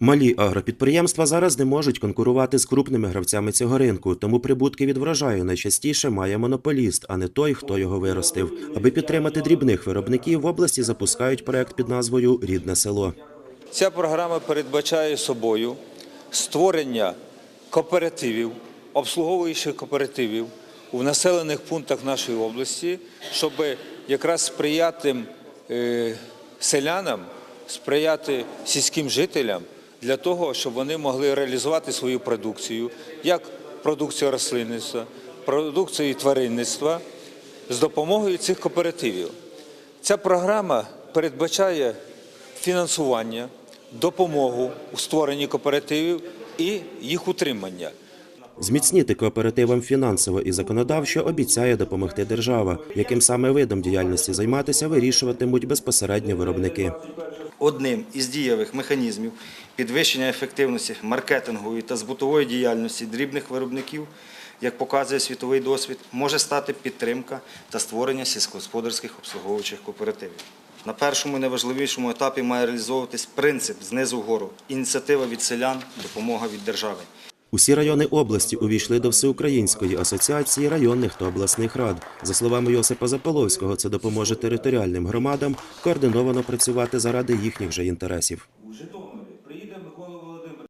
Малі агропідприємства зараз не можуть конкурувати з крупними гравцями цього ринку, тому прибутки від врожаю найчастіше має монополіст, а не той, хто його виростив. Аби підтримати дрібних виробників, в області запускають проект під назвою Рідне село. Ця програма передбачає собою створення кооперативів, обслуговуючих кооперативів у населених пунктах нашої області, щоб якраз сприяти е, селянам, сприяти сільським жителям для того, щоб вони могли реалізувати свою продукцію, як продукцію рослинництва, продукцію тваринництва з допомогою цих кооперативів. Ця програма передбачає фінансування, допомогу у створенні кооперативів і їх утримання. Зміцнити кооперативам фінансово і законодавчо обіцяє допомогти держава. Яким саме видом діяльності займатися, вирішуватимуть безпосередньо виробники. Одним із дієвих механізмів підвищення ефективності маркетингової та збутової діяльності дрібних виробників, як показує світовий досвід, може стати підтримка та створення сільськогосподарських обслуговуючих кооперативів. На першому найважливішому етапі має реалізовуватись принцип знизу вгору ініціатива від селян, допомога від держави. Усі райони області увійшли до Всеукраїнської асоціації районних та обласних рад. За словами Йосипа Заполовського, це допоможе територіальним громадам координовано працювати заради їхніх же інтересів.